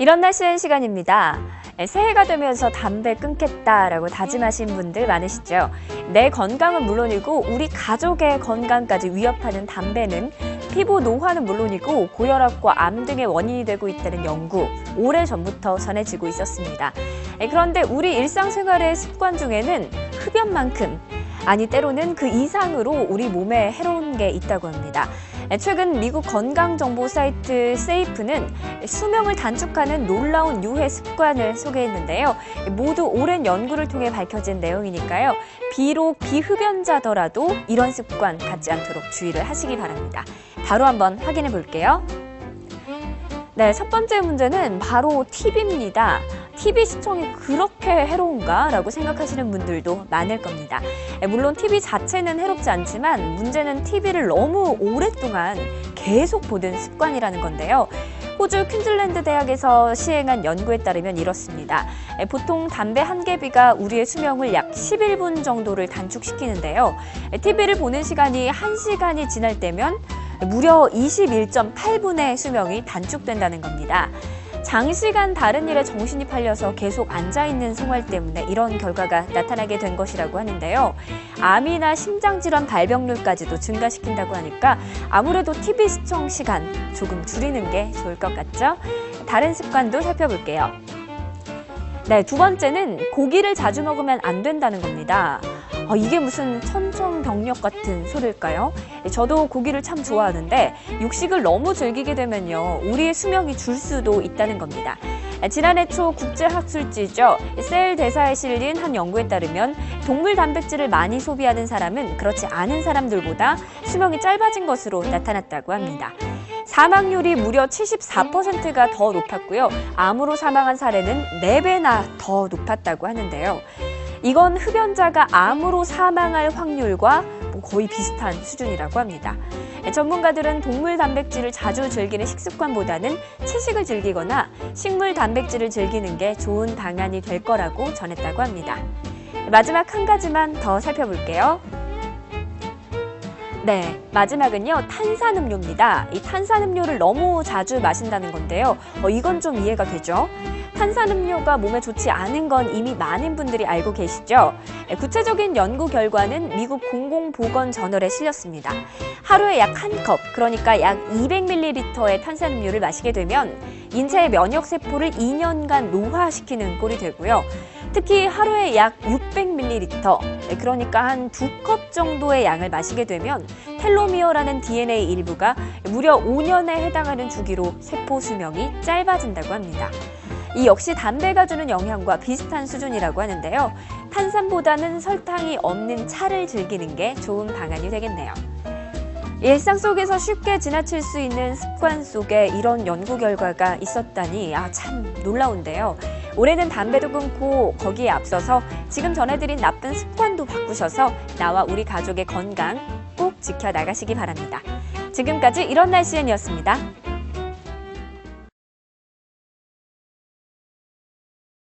이런 날씨의 시간입니다. 새해가 되면서 담배 끊겠다라고 다짐하신 분들 많으시죠? 내 건강은 물론이고 우리 가족의 건강까지 위협하는 담배는 피부 노화는 물론이고 고혈압과 암 등의 원인이 되고 있다는 연구 오래 전부터 전해지고 있었습니다. 그런데 우리 일상생활의 습관 중에는 흡연만큼 아니 때로는 그 이상으로 우리 몸에 해로운 게 있다고 합니다. 최근 미국 건강정보 사이트 세이프는 수명을 단축하는 놀라운 유해 습관을 소개했는데요. 모두 오랜 연구를 통해 밝혀진 내용이니까요. 비록 비흡연자더라도 이런 습관 갖지 않도록 주의를 하시기 바랍니다. 바로 한번 확인해 볼게요. 네, 첫 번째 문제는 바로 TV입니다. TV 시청이 그렇게 해로운가? 라고 생각하시는 분들도 많을 겁니다. 물론 TV 자체는 해롭지 않지만 문제는 TV를 너무 오랫동안 계속 보는 습관이라는 건데요. 호주 퀸즐랜드 대학에서 시행한 연구에 따르면 이렇습니다. 보통 담배 한 개비가 우리의 수명을 약 11분 정도를 단축시키는데요. TV를 보는 시간이 1시간이 지날 때면 무려 21.8분의 수명이 단축된다는 겁니다. 장시간 다른 일에 정신이 팔려서 계속 앉아있는 생활 때문에 이런 결과가 나타나게 된 것이라고 하는데요. 암이나 심장질환 발병률까지도 증가시킨다고 하니까 아무래도 TV 시청 시간 조금 줄이는 게 좋을 것 같죠? 다른 습관도 살펴볼게요. 네, 두 번째는 고기를 자주 먹으면 안 된다는 겁니다. 아, 이게 무슨 천정병력 같은 소리일까요? 저도 고기를 참 좋아하는데 육식을 너무 즐기게 되면요 우리의 수명이 줄 수도 있다는 겁니다. 지난해 초 국제학술지죠 셀 대사에 실린 한 연구에 따르면 동물 단백질을 많이 소비하는 사람은 그렇지 않은 사람들보다 수명이 짧아진 것으로 나타났다고 합니다. 사망률이 무려 74%가 더 높았고요. 암으로 사망한 사례는 4배나 더 높았다고 하는데요. 이건 흡연자가 암으로 사망할 확률과 뭐 거의 비슷한 수준이라고 합니다. 전문가들은 동물 단백질을 자주 즐기는 식습관보다는 채식을 즐기거나 식물 단백질을 즐기는 게 좋은 방안이 될 거라고 전했다고 합니다. 마지막 한 가지만 더 살펴볼게요. 네, 마지막은요 탄산음료입니다. 이 탄산음료를 너무 자주 마신다는 건데요. 어, 이건 좀 이해가 되죠. 탄산음료가 몸에 좋지 않은 건 이미 많은 분들이 알고 계시죠? 네, 구체적인 연구 결과는 미국 공공보건저널에 실렸습니다. 하루에 약 한 컵, 그러니까 약 200ml의 탄산음료를 마시게 되면 인체의 면역 세포를 2년간 노화시키는 꼴이 되고요. 특히 하루에 약 600ml, 그러니까 한 두 컵 정도의 양을 마시게 되면 텔로미어라는 DNA 일부가 무려 5년에 해당하는 주기로 세포 수명이 짧아진다고 합니다. 이 역시 담배가 주는 영향과 비슷한 수준이라고 하는데요. 탄산보다는 설탕이 없는 차를 즐기는 게 좋은 방안이 되겠네요. 일상 속에서 쉽게 지나칠 수 있는 습관 속에 이런 연구 결과가 있었다니 아 참 놀라운데요. 올해는 담배도 끊고 거기에 앞서서 지금 전해드린 나쁜 습관도 바꾸셔서 나와 우리 가족의 건강 꼭 지켜 나가시기 바랍니다. 지금까지 이런 날씨엔이었습니다.